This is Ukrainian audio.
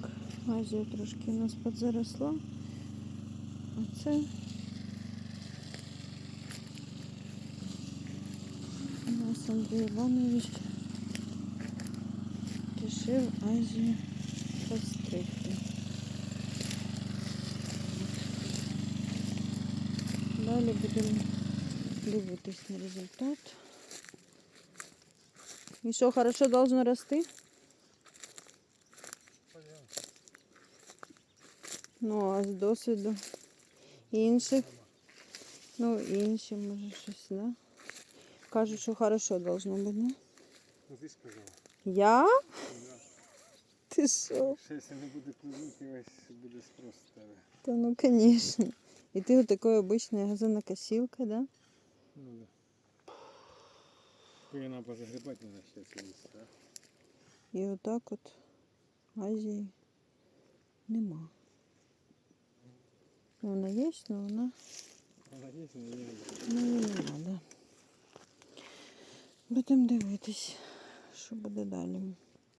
Так, Азія трошки у нас підзаросла. А це у нас Андрій Іванович рішив Азію постригти. Далі будемо дивитись на результат. І що, хорошо должно рости? Ну, а з досвіду інших. Ну, інші, може, щось, да? Кажуть, що хорошо должно бути, да? Ну ти сказала. Я? Да. Ти що? Якщо не буде клубники, весь буде спрос з тебе. Та ну, конечно. І ти вот такой обычная газонокосилка, да? Ну да. Коли нам позагрібати треба ще це листя, да? І отак от Азії нема. Вона є, але вона Вона є, але її ну, нема, да. Будемо дивитись, що буде далі.